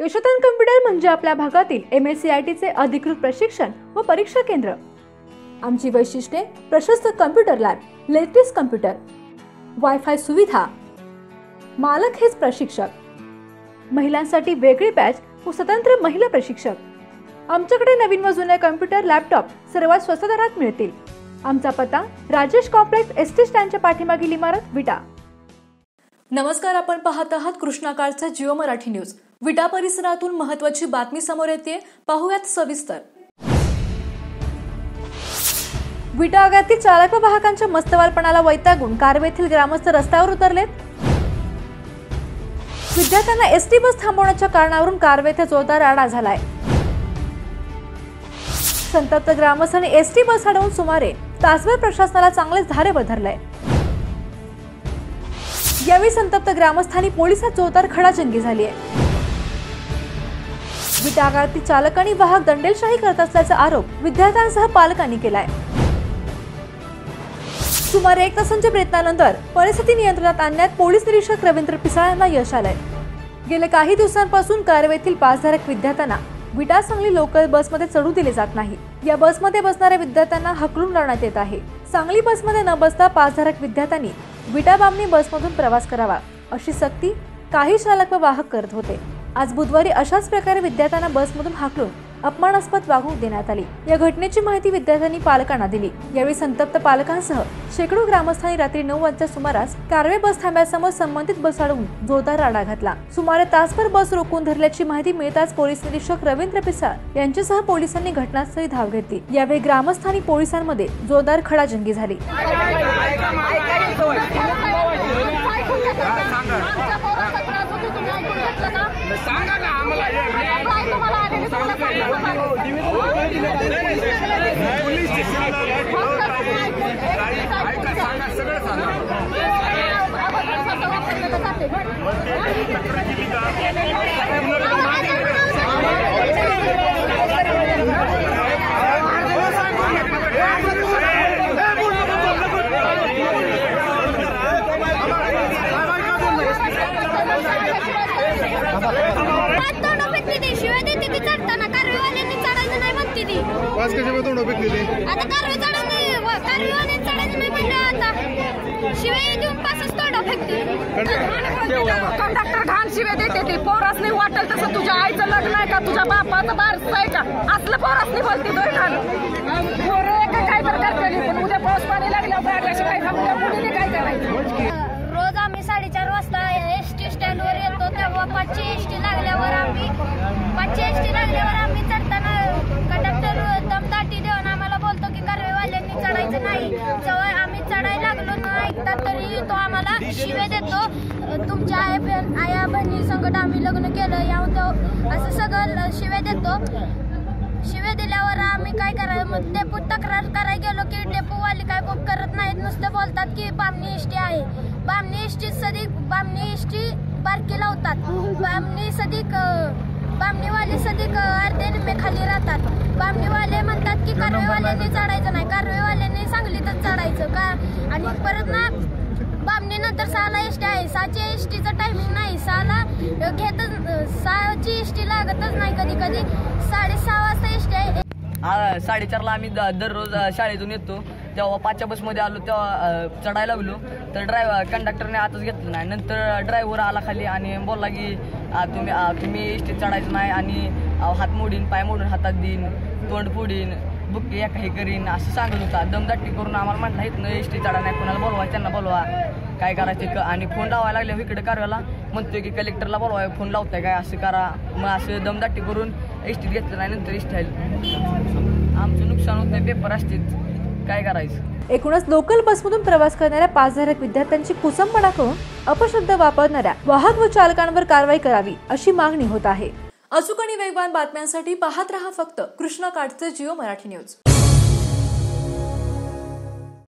Yashodhan computer म्हणजे आपल्या भागातील एम एस सी आय टीचे अधिकृत प्रशिक्षण व परीक्षा केंद्र. आमची वैशिष्ट्ये प्रशस्त computer lab latest computer wifi सुविधा मालक हेच प्रशिक्षक. महिलांसाठी वेगळी बॅच व स्वतंत्र महिला प्रशिक्षक. आमच्याकडे नवीन व जुने कम्प्युटर लॅपटॉप सर्वात स्वस्त दरात मिळतील. आमचा पत्ता राजेश कॉम्प्लेक्स एस टी स्टँडच्या पाठीमागील इमारत विटा. नमस्कार आपण पाहत आहात कृष्णाकाळचा जिओ मराठी न्यूज. विटा परिसरातून महत्वाची बातमी समोर येते. पाहूयात सविस्तर. विटा आगातील चालक व वाहकांच्या मस्तवालपणाला वैतागून कारवे येथील ग्रामस्थ रस्त्यावर उतरलेत. विद्यार्थ्यांना एस टी बस थांबवण्याच्या कारणावरून कारवे येथे जोरदार राडा झालाय. संतप्त ग्रामस्थांनी एस टी बस अडवून सुमारे तासभर प्रशासनाला चांगलेच धारे बधरलाय यावेळी संतप्त ग्रामस्थांनी पोलिसात जोरदार खडाजंगी झाली आहे विटागाळातील चालक आणि वाहक दंडेलशाही करत असल्याचा आरोप विद्यार्थ्यांसह पालकांनी केलाय. सुमारे एक तासांच्या प्रयत्नानंतर परिस्थिती नियंत्रणात आणण्यात पोलीस निरीक्षक रवींद्र पिसाळ यांना यश आलंय. गेल्या काही दिवसांपासून कारवेतील पासधारक विद्यार्थ्यांना विटा सांगली लोकल बसमध्ये चढू दिले जात नाही. या बसमध्ये बसणाऱ्या विद्यार्थ्यांना हकलून लावण्यात येत आहे. सांगली बसमध्ये न बसता पासधारक विद्यार्थ्यांनी विटा बामणी बसमधून प्रवास करावा अशी सक्ती काही चालक व वाहक करत होते. आज बुधवारी अशाच प्रकारे विद्यार्थ्यांना बसमधून हाकलून अपमानास्पद वागणूक देण्यात आली. या घटनेची माहिती विद्यार्थ्यांनी पालकांना दिली. यावेळी संतप्त पालकांसह शेकडो ग्रामस्थांनी रात्री नऊ वाजता सुमारास कारवे बस थांब्यासमोर संबंधित बस अडवून जोरदार राडा घातला. सुमारे तासभर बस रोखून धरल्याची माहिती मिळताच पोलीस निरीक्षक रवींद्र पिसाळ यांच्यासह पोलिसांनी घटनास्थळी धाव घेतली. यावेळी ग्रामस्थांनी पोलिसांमध्ये जोरदार खडाजंगी झाली. सांगा ना आम्हाला पोलीस स्टेशनला ऐका सांगा सगळं सांगा शिवाय देते ती चढताना. कारवेवाल्यांनी चढायचं नाही म्हणते ती. पाच कशामुळे तोंड फेकलेली आता कारवे चढायचं नाही कारवेवाल्यांनी चढायचं नाही म्हणलं आता. शिवाय देऊन पासच तोंड फेकते. कंडक्टर घाण शिवे देते ती. पोरास नाही वाटेल तसं तुझ्या आईचं लग्न आहे का? तुझ्या बापाचं बारस आहे का असलं पोरास नाही बोलते दोन घाण. पोरं का काय बरं करते पण उद्या पाऊस पाणी लागल्यावर काय करायचं? रोज आम्ही साडेचार वाजता एस टी स्टँडवर येतो तेव्हा पाचशे एस टी लागल्यावर आम्ही पाचशे एस टी लागल्यावर आम्ही चढताना कंडक्टर दमदाटी देऊन आम्हाला बोलतो की कर्वेवाल्यांनी चढायचं नाही. जेव्हा आम्ही चढायला लागलो न ऐकता तरी तो आम्हाला शिवे देतो. तुमच्या आई बहीण आया बहिणी संकट आम्ही लग्न केलं या तो असं सगळं शिवे देतो. शिवे दिल्यावर आम्ही काय कराय मग डेपू तक्रार करायला गेलो की डेपोवाले काय बुक करत नाहीत? नुसते बोलतात की बामणी एसटी आहे. बामणी एसटी सदी बामणी एसटी बारकी लावतात. बामणी सदिक बामणीवाले सदिक अर्धे निम्मे खाली राहतात. बामणीवाले म्हणतात की कारवेवाल्यांनी चढायचं नाही. कारवेवाल्यांनी सांगलीतच चढायचं का? आणि परत ना बामणी नंतर सहाला एसटी आहे. सहाच्या एसटीचं टायमिंग नाही. सहाला घेतच सहाची एसटी लागतच नाही कधी कधी साडेसहा वाजता एसटी आहे. साडेचारला आम्ही दररोज शाळेतून येतो. तेव्हा पाचच्या बसमध्ये आलो तेव्हा चढायला लागलो तर ड्रायव्हर कंडक्टरने आतच घेतलं नाही. नंतर ड्रायव्हर आला खाली आणि बोलला की तुम्ही तुम्ही एसटीत चढायचं नाही आणि हात मोडीन पाय मोडून हातात देईन तोंड फोडीन बुक्की एका हे करीन असं सांगत होता. दमदाटी करून आम्हाला म्हटलं येत नाही टी चढा नाही कोणाला बोलवा त्यांना बोलवा. काय करायचं आणि फोन लावायला लागले इकडे कार्याला म्हणतोय की कलेक्टरला बोलवाय फोन लावताय काय? असं करा. मग असं दमदाटी करून एस घेतलं नाही नंतर एस आमचं नुकसान होत नाही पेपर असतील काय करायचं? एकूणच लोकल बसमधून प्रवास करणाऱ्या पाचधारक विद्यार्थ्यांची कुसंपणा करून अपशब्द वापरणाऱ्या वाहक व चालकांवर कारवाई करावी अशी मागणी होत आहे. अचूक आणि वेगवान बातम्यांसाठी पाहत रहा फक्त कृष्णा काठचे जिओ मराठी न्यूज.